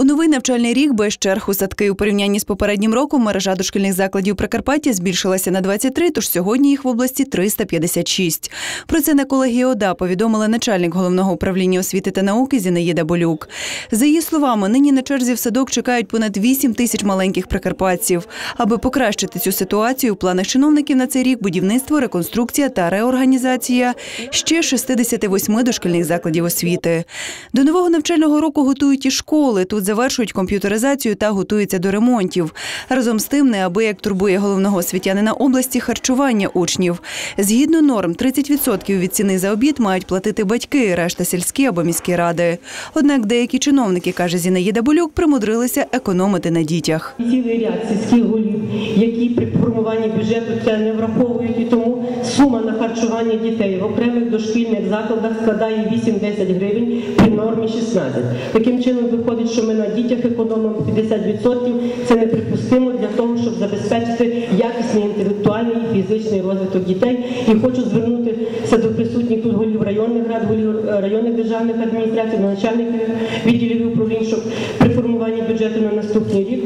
У новий навчальний рік без черг у садки у порівнянні з попереднім роком мережа дошкільних закладів Прикарпаття збільшилася на 23, тож сьогодні їх в області 356. Про це на колегії ОДА повідомила начальник головного управління освіти та науки Зінаїда Болюк. За її словами, нині на черзі в садок чекають понад 8 тисяч маленьких прикарпатців. Аби покращити цю ситуацію, у планах чиновників на цей рік будівництво, реконструкція та реорганізація ще 68 дошкільних закладів освіти. До нового навчального року готують і школи. Тут завершують комп'ютеризацію та готуються до ремонтів. Разом з тим, неабияк турбує головного освітянина області харчування учнів. Згідно норм, 30% від ціни за обід мають платити батьки, решта сільські або міські ради. Однак деякі чиновники, каже Зінаїда Болюк, примудрилися економити на дітях. Цілий ряд сільських голів, які при формуванні бюджету це не враховують, і тому сума на харчування дітей в окремих дошкільних закладах складає 8-10 гривень при нормі 16. Таким чином виходить, що ми на дітях економимо 50%. Це неприпустимо для того, щоб забезпечити якісний інтелектуальний і фізичний розвиток дітей. І хочу звернутися до присутніх тут голів районних рад, голів е, районних державних адміністрацій, начальників відділів управлінь, щоб при формуванні бюджету на наступний рік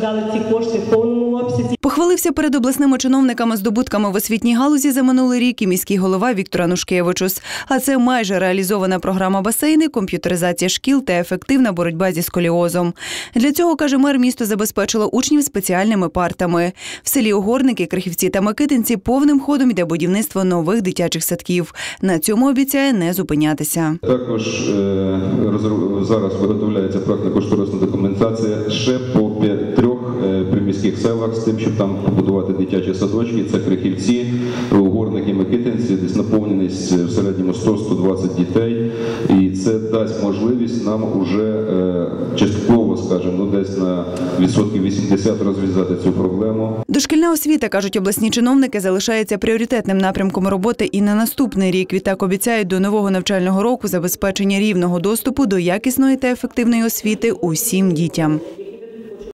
закладали ці кошти в повному обсязі. Похвалився перед обласними чиновниками здобутками в освітній галузі за минулий рік і міський голова Віктор Анушкевичус. А це майже реалізована програма басейни, комп'ютеризація шкіл та ефективна боротьба зі сколіозом. Для цього каже мер, місто забезпечило учнів спеціальними партами. В селі Угорники, Крихівці та Микитинці повним ходом йде будівництво нових дитячих садків. На цьому обіцяє не зупинятися. Також е, зараз виготовляється проектно-кошторисна документація ще по п'я- трьох приміських селах з тим, щоб там побудувати дитячі садочки. Це Крихівці, Угорники, Микитинці, десь наповненість в середньому 100-120 дітей. І це дасть можливість нам уже е, частково, скажімо, ну десь на відсотків 80 розв'язати цю проблему. Дошкільна освіта, кажуть обласні чиновники, залишається пріоритетним напрямком роботи і на наступний рік. Відтак обіцяють до нового навчального року забезпечення рівного доступу до якісної та ефективної освіти усім дітям.